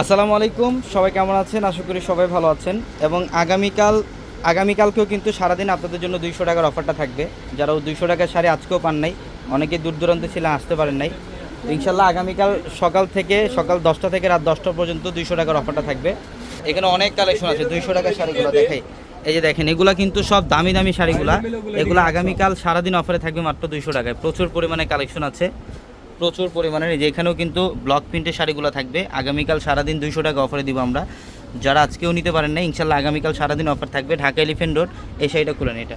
আসসালামু আলাইকুম, সবাই কেমন আছেন? আশা করি সবাই ভালো আছেন। এবং আগামীকাল, আগামীকালকেও কিন্তু সারাদিন আপনাদের জন্য দুইশো টাকার অফারটা থাকবে। যারা দুইশো টাকার শাড়ি আজকেও পান নাই, অনেকে দূর দূরান্তে ছিলেন, আসতে পারেন নাই। ইনশাল্লাহ আগামীকাল সকাল থেকে, সকাল দশটা থেকে রাত দশটা পর্যন্ত দুইশো টাকার অফারটা থাকবে। এখানে অনেক কালেকশন আছে, দুইশো টাকার শাড়িগুলো দেখাই। এই যে দেখেন, এগুলা কিন্তু সব দামি দামি শাড়িগুলা। এগুলো আগামীকাল সারাদিন অফারে থাকবে মাত্র দুইশো টাকায়। প্রচুর পরিমাণে কালেকশন আছে। প্রচুর পরিমাণে। যে এখানেও কিন্তু ব্লক প্রিন্টের শাড়িগুলো থাকবে। আগামীকাল সারাদিন দুইশো টাকা অফারে দিব আমরা। যারা আজকেও নিতে পারেন না ইনশাল্লাহ আগামীকাল সারাদিন অফার থাকবে। ঢাকা এলিফেন্ট রোড এই শাড়িটা খুলেন এটা।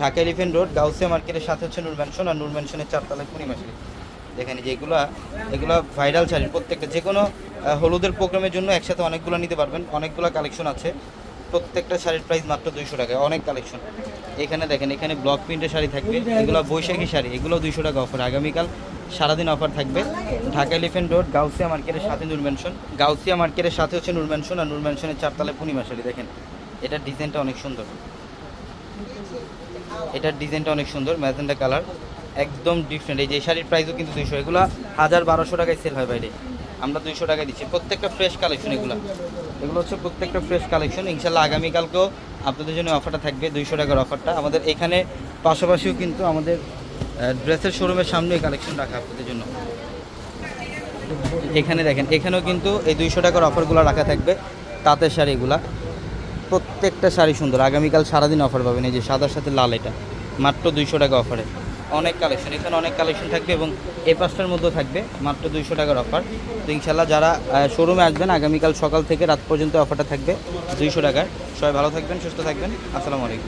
ঢাকা এলিফেন্ট রোড গাউসিয়া মার্কেটের সাথে হচ্ছে নূর ম্যানশন আর নূর ম্যানশনের চারতলায় পূর্ণিমা শাড়ি। দেখেন এই যে এগুলা এগুলা ভাইরাল শাড়ি প্রত্যেকটা যে কোনো হলুদের প্রোগ্রামের জন্য একসাথে অনেকগুলো নিতে পারবেন। অনেকগুলো কালেকশন আছে। প্রত্যেকটা শাড়ির প্রাইস মাত্র দুইশো টাকা, অনেক কালেকশন এখানে দেখেন, এখানে ব্লক প্রিন্টের শাড়ি থাকবে, এগুলো বৈশাখী শাড়ি, এগুলো দুইশো টাকা অফার আগামীকাল সারাদিন অফার থাকবে। ঢাকা এলিফেন্ট রোড গাউসিয়া মার্কেটের সাথে নূর ম্যানশন গাউসিয়া মার্কেটের সাথে হচ্ছে নূর আর নূর ম্যানশনের চারতলায় পূর্ণিমা শাড়ি, দেখেন। এটার ডিজাইনটা অনেক সুন্দর। এটার ডিজাইনটা অনেক সুন্দর ম্যাজেন্ডা কালার, একদম ডিফারেন্ট এই যে শাড়ির প্রাইসও কিন্তু দুইশো, এগুলো হাজার বারোশো টাকায় সেল হয় বাইরে। আমরা দুইশো টাকায় দিচ্ছি। প্রত্যেকটা ফ্রেশ কালেকশন এগুলো। এগুলো হচ্ছে প্রত্যেকটা ফ্রেশ কালেকশন ইনশাল্লাহ আগামীকালকেও আপনাদের জন্য অফারটা থাকবে, দুইশো টাকার অফারটা আমাদের এখানে পাশাপাশিও কিন্তু আমাদের ড্রেসের শোরুমের সামনে এই কালেকশন রাখা আপনাদের জন্য। এখানে দেখেন, এখানেও কিন্তু এই দুইশো টাকার অফারগুলো রাখা থাকবে। তাঁতের শাড়িগুলা প্রত্যেকটা শাড়ি সুন্দর। আগামীকাল সারাদিন অফার পাবেন। এই যে সাদার সাথে লাল এটা। মাত্র দুইশো টাকা অফারে অনেক কালেকশন এখানে অনেক কালেকশন থাকবে এবং এই পাঁচটার মধ্যে থাকবে, মাত্র দুইশো টাকার অফার তো ইনশাল্লাহ যারা শোরুমে আসবেন, আগামীকাল সকাল থেকে রাত পর্যন্ত অফারটা থাকবে দুইশো টাকার। সবাই ভালো থাকবেন, সুস্থ থাকবেন। আসসালামু আলাইকুম।